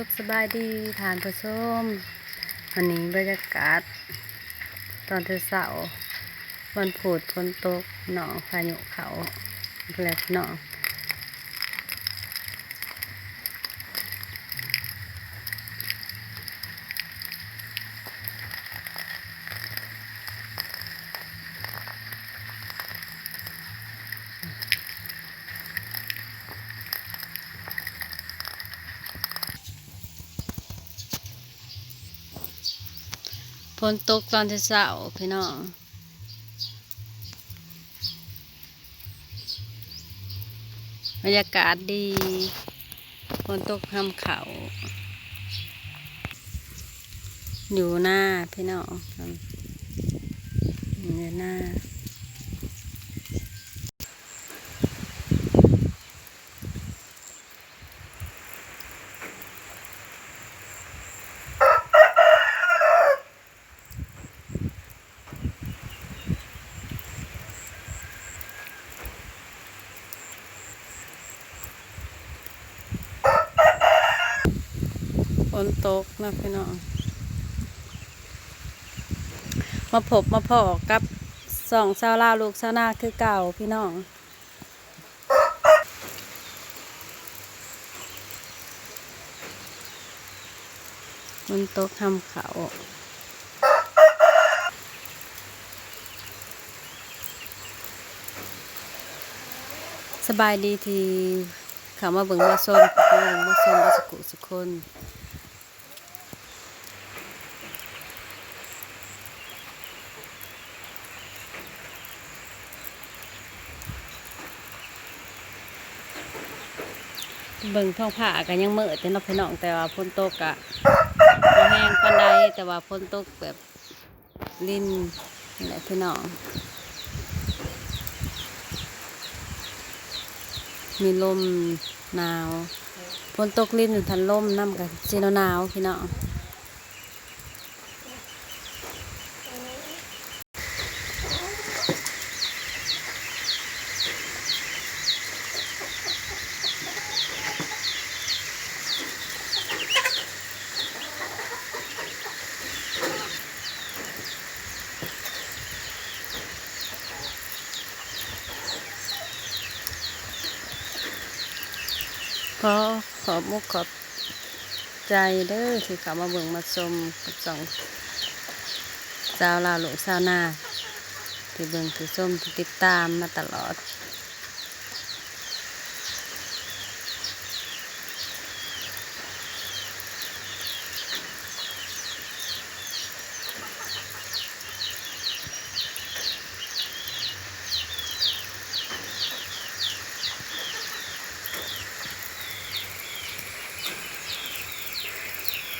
ุขสบายดีทานผู้ชมวันนี้บรรยากาศ ตอนเช้าๆวันผุดฝนตกหนองพายุเขาแหลบหนอง ฝนตกตอนเช้าพี่น้องบรรยากาศดีฝนตกทำเขา อยู่หน้าพี่น้องอยู่หน้า นตกนะพี่น้อง มาพบมาพอกับสองชาวลาลูกชาวนาคือเก่าพี่น้องฝนตกทำเขาสบายดีที่เขามาเบิ่งมาส้มเขามาเบิ่งมาส้มมาสกุสกคน เบิ่งท้องผ้ากันยังเมื่อแต่นอกพี่น้องแต่ว่าฝนตกอะบ่แห้งปานใดแต่ว่าฝนตกแบบลิ้นนี่แหละพี่น้องมีลมหนาวฝนตกลิ้นอยู่ทันลมน้ำกันสีหนาวพี่น้อง ขอขอบมุกขอบใจเด้อที่เขามาเบิ่งมาชมกับสองสาวลาวหลวงสาวนาที่เบิ่งที่ชมที่ติดตามมาตลอด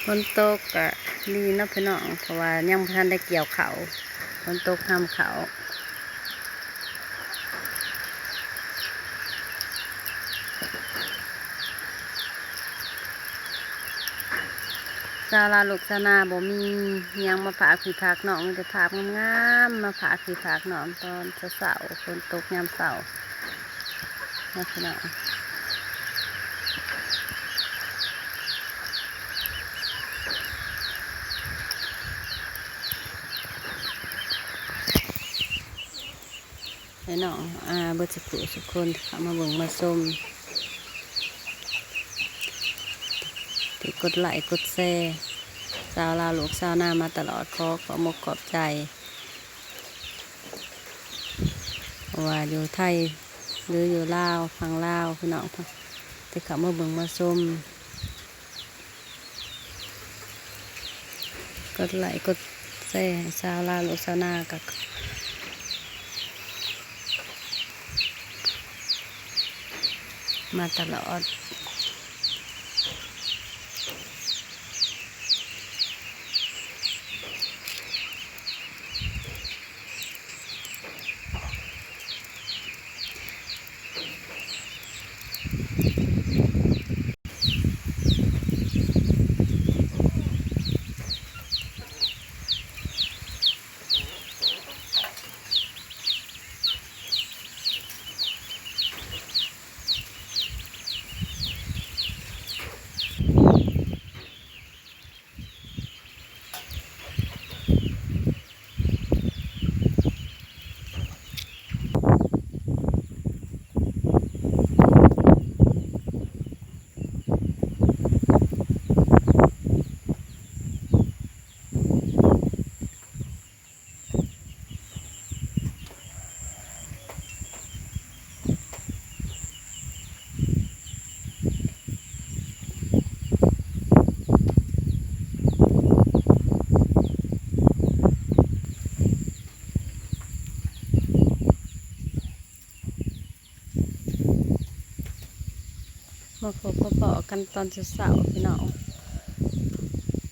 ฝนตกกะดีเนะพี่น้องเพราะว่ายังบ่ทันได้เกี่ยวเขาฝนตกทำเขาซาลาลูกซานาบ่มียังมาผาผีผากหนองมีแต่ผากงามๆมาผาผีผากหนองตอนเสาร์ฝนตกยามเสาร์นะพี่น้อง ให้น้องอาเบิดสักครู่สักคนเข้ามาเบิ่งมาชมที่กดไลค์กดแชร์สาวลาลูกสาวหน้ามาตลอดขอขอมกขอบใจ ว่าอยู่ไทยหรืออยู่ลาวฟังลาวพี่น้องที่เข้ามาเบิ่งมาชมกดไลค์กดแชร์ให้สาวลาลูกสาวหน้ากับ มาตลอด มาพบมาพอกันตอนเช้าๆพี่น้อง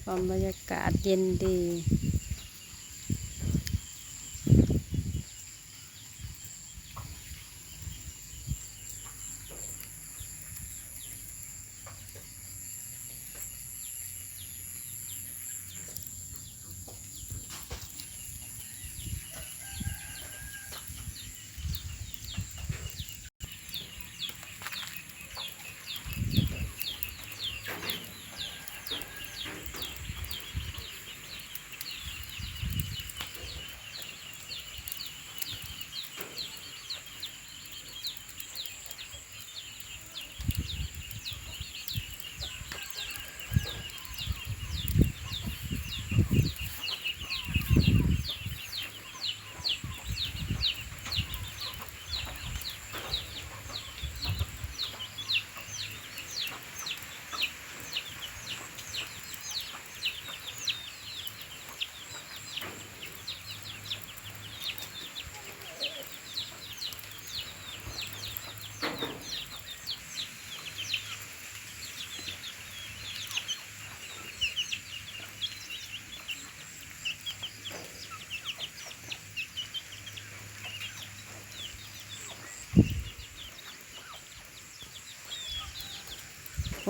ความบรรยากาศเย็นดี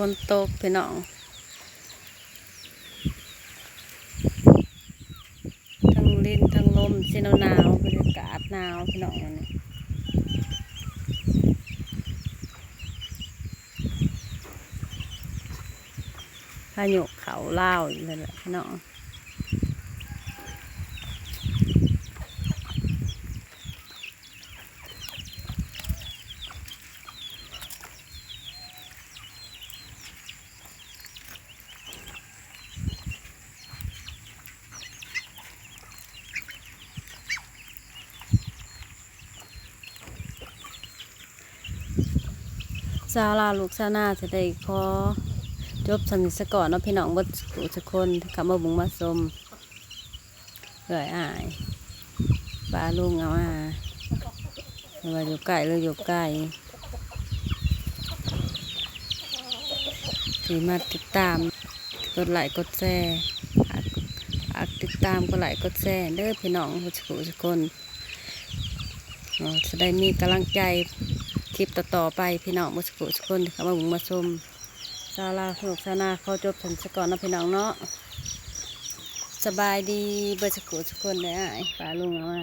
นตกพี่น้องทั้งลินทั้งลมสิหนาวหนาวบรรยากาศหนาวพี่น้องอันนี้พายุเขาเล่าอยู่เลยแหละพี่น้อง ซาลาลูกซานาจะได้ขอจบสำนิสก่อนเนาะพี่น้องบดกูสักคนที่ขับมาบุงมาสมเอื่อยอายปลาลุงเอามาไม่ว่าอยู่ใกล้หรืออยู่ใกล้สีมาติดตามกดไลค์กดแชร์ฝากติดตามกดไลค์กดแชร์เด้อพี่น้องทุกกูทุกคนจะได้มีกำลังใจ คลิปต่อๆไปพี่น้องมุสกุทุกคนเข้ามาบุงมาชมซาลาสนุกสนาเขาจบถึงสก่อนนะพี่น้องเนาะสบายดีเบอร์สกุทุกคนเลยอะปลาลุงเอามา